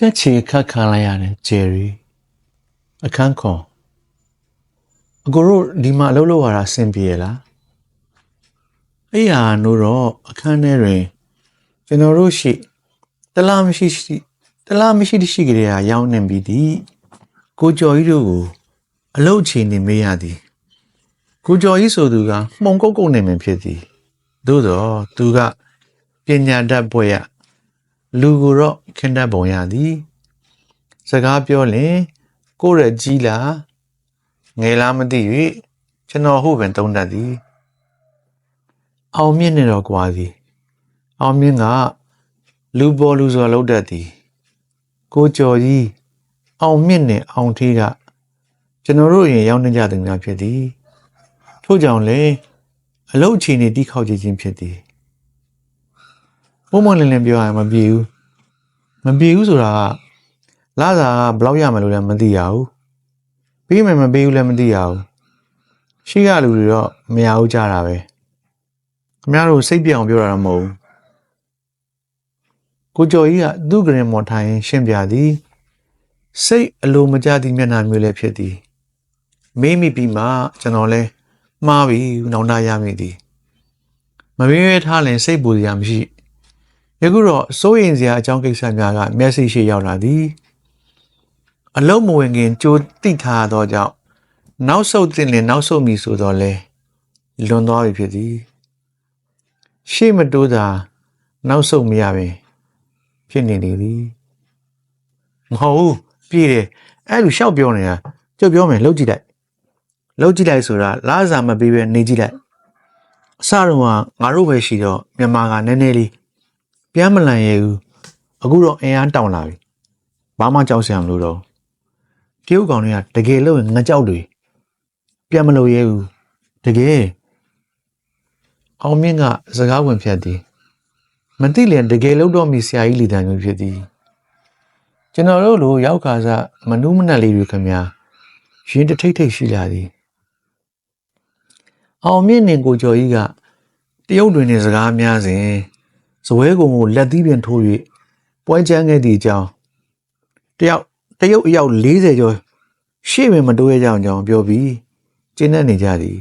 ချက်ချီခတ်ခံလိုက်ရတဲ့ဂျယ်ရီအခန်းခေါ်အကိုတို့ဒီမှာအလုပ်လုပ်ရတာအဆင်ပြေရလားအဲ့ရနို့တော့အခန်းထဲတွင်ကျွန်တော်တို့ရှိတလားမရှိရှိတလားမရှိတရှိကလေးကရောင်းနေပြီးဒီကိုကျော်ကြီးတို့ကိုအလုပ်ချေနေမေးရသည်ကိုကျော်ကြီးဆိုသူကမှုံကုတ်ကုတ်နေမှဖြစ်သည်သို့တော့သူကပညာတတ်ပွဲရ လူကိုတော့ခင်တတ်ပုံရသည် စကားပြောရင်ကိုယ့်ရဲ့ကြီးလားငယ်လားမသိ၍ကျွန်တော်ဟုတ်ပင်သုံးတတ်သည် အောင်မြင့်နေတော့ကွာသည် အောင်မြင့်ကလူပေါ်လူစွာလောက်တတ်သည် ကိုကျော်ကြီးအောင်မြင့်နဲ့အောင်ထေးကကျွန်တော်တို့ရင်ရောက်နေကြသူများဖြစ်သည်ထို့ကြောင့်လေအလုတ်ချီနေတိခောက်ကြခြင်းဖြစ်သည် ပုံမှန်လင်းလင်းပြောရရင်မပြေဘူးမပြေဘူးဆိုတာကလာစာကဘယ်လောက်ရမယ်လို့လည်းမသိရဘူးပြီးမယ်မပေးဘူးလည်းမသိရဘူးရှိရလူတွေတော့မရဘူးကြတာပဲခင်ဗျားတို့စိတ်ပြအောင်ပြောတာတော့မဟုတ်ဘူးကိုကျော်ကြီးကသူ့ဂရင်မော်ထိုင်ရှင်းပြသည်စိတ်အလိုမကျသည့်မျက်နှာမျိုးလည်းဖြစ်သည်မေးမိပြီးမှကျွန်တော်လဲမှားပြီနောင်တရမိသည်မမေးရထားရင်စိတ်ပူစရာမရှိ ယခုတော့စိုးရင်စရာအကြောင်းကိစ္စများကမျက်စိရှိရောက်လာသည်အလုံးမဝင်ခင်ကြိုတိထားသောကြောင့်နောက်ဆုတ်တင်လင်နောက်ဆုတ်မိဆိုတော့လဲလွန်သွားပြီဖြစ်သည်ရှေ့မတိုးတာနောက်ဆုတ်မရပင်ဖြစ်နေနေသည်မဟုတ်ဘူးပြေးတယ်အဲ့လိုရှောက်ပြောနေတာကြုတ်ပြောမယ်လှုပ်ကြည့်လိုက်လှုပ်ကြည့်လိုက်ဆိုတာလားစာမပေးပဲနေကြည့်လိုက်အစတော့ကငါတို့ပဲရှိတော့မြန်မာကနည်းနည်းလေး ပြန်မလန်ရဘူးအခုတော့အင်အားတောင်လာပြီဘာမှကြောက်စရာမလိုတော့တရုတ်ကောင်တွေကတကယ်လို့ငကြောက်တွေပြန်မလို့ရဲဘူးတကယ်အောင်မြင့်ကစကားဝင်ဖြတ်သည်မသိလျင်တကယ်လို့တော့မိဆရာကြီးလီတန်မျိုးဖြစ်သည်ကျွန်တော်တို့လိုရောက်ခါစားမနူးမနက်လေးတွေခင်ဗျာရင်တထိတ်ထိတ်ရှိလာသည်အောင်မြင့်နေကိုကျော်ကြီးကတရုတ်တွင်နေစကားများစဉ် ဇပွဲကုံကိုလက်သီးပင်ထိုး၍ပွဲချမ်းခဲ့သည့်အကြောင်းတယောက်တရုတ်အယောက်40ကျော်ရှေ့ပင်မတိုးရကြအောင်ကြောင်းပြောပြီးကျင်းနေနေကြသည်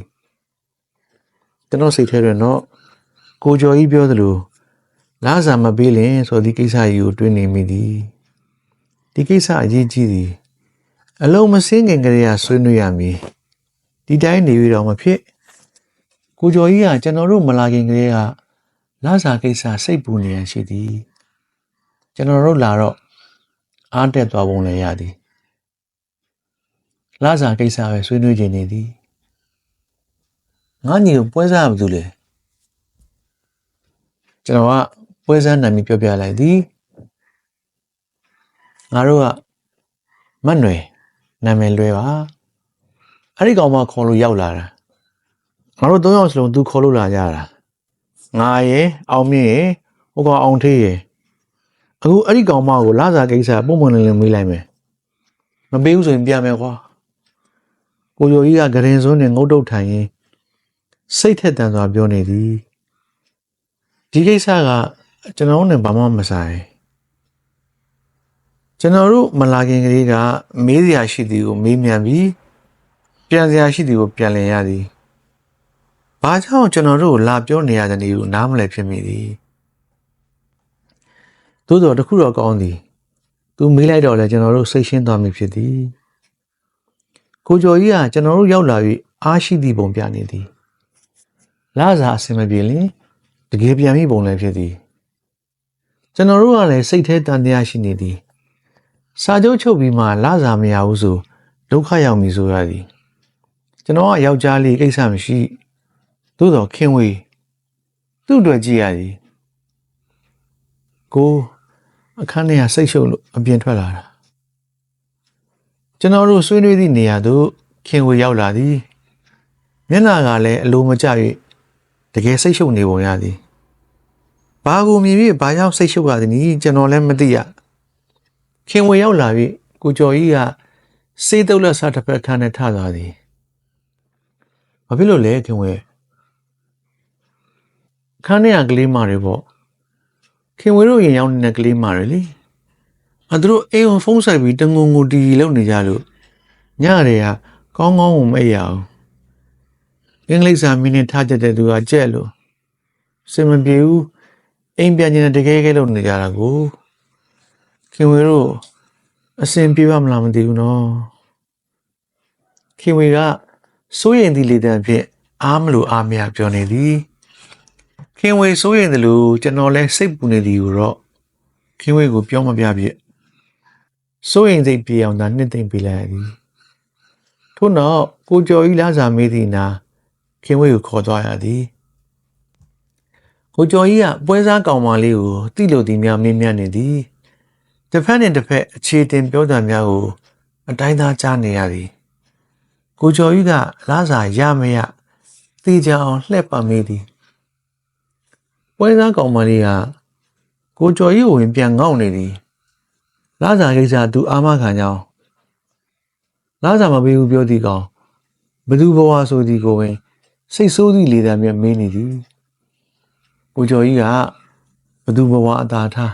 ကျွန်တော်စိတ်ထဲတွင်တော့ကိုကျော်ကြီးပြောသလိုလားစာမပေးလင်ဆိုသည့်ကိစ္စကြီးကိုတွေးနေမိသည်ဒီကိစ္စအရေးကြီးသည်အလုံးမစင်းခင်ကလေးကဆွေးနွေးရမည်ဒီတိုင်းနေရတော့မဖြစ်ကိုကျော်ကြီးကကျွန်တော်တို့မလာခင်ကလေးက လာစာကိစ္စစိတ်ပူနေရရှိသည်ကျွန်တော်တို့လာတော့အားတက်သွားပုံလည်းရသည်လာစာကိစ္စပဲဆွေးနွေးခြင်းနေသည်ငါညီကိုပွဲစားရဘူးလေကျွန်တော်ကပွဲစားနာမည်ပြောပြလိုက်သည်ငါတို့ကမတ်နွယ်နာမည်လွဲပါအဲ့ဒီကောင်မခေါ်လို့ရောက်လာတာငါတို့သုံးယောက်စလုံးသူခေါ်လို့လာကြတာ ငါရယ်အောင်မြင့်ရယ်ဟိုကောင်အောင်ထေးရယ်အခုအဲ့ဒီကောင်မကိုလာစားကိစ္စပုံမှန်လင်းလင်းမေးလိုက်မယ်မပေးဘူးဆိုရင်ပြမယ်ကွာကိုယိုကြီးကဂရင်စွန်းနဲ့ငုတ်တုတ်ထိုင်ရင်စိတ်ထက်တန်စွာပြောနေသည်ဒီကိစ္စကကျွန်တော်တို့နဲ့ဘာမှမဆိုင်ကျွန်တော်တို့မလာခင်ကလေးကမေးစရာရှိသည်ကိုမေးမြန်းပြီးပြန်စရာရှိသည်ကိုပြန်လည်ရသည် ဘာကြောင့်ကျွန်တော်တို့လာပြောနေရတဲ့နေကိုနားမလည်ဖြစ်မိသည်သို့တော်တခုတော့ကောင်းသည်သူမေးလိုက်တော့လဲကျွန်တော်တို့စိတ်ရှင်းသွားပြီဖြစ်သည်ကိုကျော်ကြီးကကျွန်တော်တို့ရောက်လာပြီးအားရှိသည့်ပုံပြနေသည်လာစားအဆင်မပြေရင်တကယ်ပြန်မိပုံလည်းဖြစ်သည်ကျွန်တော်တို့ကလည်းစိတ်ထဲတန်တရားရှိနေသည်စာချုပ်ချုပ်ပြီးမှလာစားမရဘူးဆိုဒုက္ခရောက်ပြီဆိုရသည်ကျွန်တော်ကယောက်ျားလေးကိစ္စမရှိ သို့တော်ခင်ဝေးသူ့အတွက်ကြည့်ရသည်ကိုအခန်းထဲကစိတ်ရှုပ်လို့အပြင်ထွက်လာတာကျွန်တော်တို့ဆွေးနွေးသည့်နေရာသို့ခင်ဝေရောက်လာသည်မျက်နှာကလည်းအလိုမကျ၍တကယ်စိတ်ရှုပ်နေပုံရသည်ဘာကိုမြင်ပြီးဘာကြောင့်စိတ်ရှုပ်ရသည်နည်းကျွန်တော်လည်းမသိရခင်ဝေရောက်လာပြီးကိုကျော်ကြီးကစေးတုပ်လက်စားတစ်ဖက်ခန်းနဲ့ထသွားသည်ဘာဖြစ်လို့လဲခင်ဝေ ခန်းထဲကကလေးမတွေပေါ့ခင်ဝေတို့ရင်ရောက်နေတဲ့ကလေးမတွေလေအသူတို့အိမ်ကိုဖုန်းဆိုင်ပြီးတငုံငုံတီတီလုပ်နေကြလို့ညရဲကကောင်းကောင်းကိုမအိပ်ရအောင်အင်္ဂလိပ်စာမင်းနဲ့ထားကြတဲ့သူကကြက်လို့စင်မပြေဘူးအိမ်ပြန်နေတဲ့တကယ်ကဲလုပ်နေကြတာကိုခင်ဝေတို့အစင်ပြေပါမလားမသိဘူးနော်ခင်ဝေကစိုးရင်ဒီလေတံဖြင့်အားမလို့အားမရပြောနေသည် ခင်ဝေစိုးရင်တယ်လို့ကျွန်တော်လဲစိတ်ပူနေသည်ကိုတော့ခင်ဝေကိုပြောမပြပြစိုးရင်စိတ်ပြေအောင်သာနှစ်သိမ့်ပေးလိုက်ရသည်ထို့နောက်ကိုကျော်ကြီးလာစာမေးသည်နာခင်ဝေကိုခေါ်သွားရသည်ကိုကျော်ကြီးကပွဲစားကောင်မလေးကိုတိလို့ဒီများမင်းမြတ်နေသည်တစ်ဖက်နဲ့တစ်ဖက်အခြေတင်ပြောတာများကို အတိုင်းသားကြားနေရသည်ကိုကျော်ကြီးကလားစာရမရသိကြအောင်လှည့်ပါမေးသည် ပွဲစားကောင်မလေးကကိုကျော်ကြီးကိုဝင်ပြန်ငေါ့နေသည်လားစာကိစ္စသူအာမခံကြောင်းလားစာမပေးဘူးပြောသည်ကောင်ဘသူဘဝဆိုသည်ကိုဝင်စိတ်ဆိုးသည့်လေတံမြတ်မေးနေသည်ကိုကျော်ကြီးကဘသူဘဝအသာထား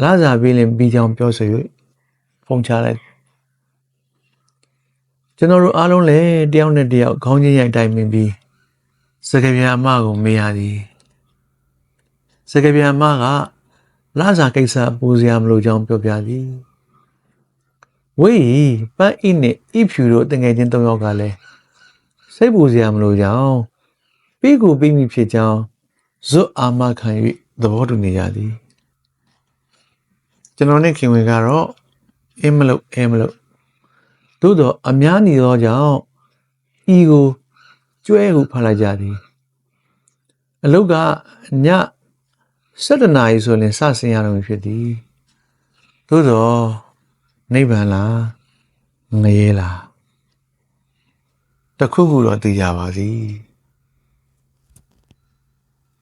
လာစာပေးလင်ပြီးကြောင်ပြောဆို၍ဖုန်ချလိုက်ကျွန်တော်တို့အားလုံးလည်းတယောက်နဲ့တယောက်ခေါင်းချင်းရိုက်တိုင်ပင်ပြီးစကပြန်အမကိုမေးရသည် စကပြန်အမကလာစာကိစ္စပူစရာမလိုကြောင်းပြောပြသည်ဝေးပန်းအိနဲ့ဣဖြူတို့တငယ်ချင်း၃ယောက်ကလည်းစိတ်ပူစရာမလိုကြောင်းပြီးကိုပြီးမိဖြစ်ကြောင်းဇွတ်အာမခံ၍သဘောတူနေကြသည်ကျွန်တော်နဲ့ခင်ဝင်ကတော့အင်းမလို့အင်းမလို့သို့တော့အများနေသောကြောင့်ဤကိုကျွဲကိုဖတ်လိုက်ကြသည်အလုတ်ကည 7နာရီဆိုရင်စဆင်းရတော့ဖြစ်သည်သို့တော့နိဗ္ဗာန်လားငရဲလားတစ်ခုခုတော့သိကြပါစီ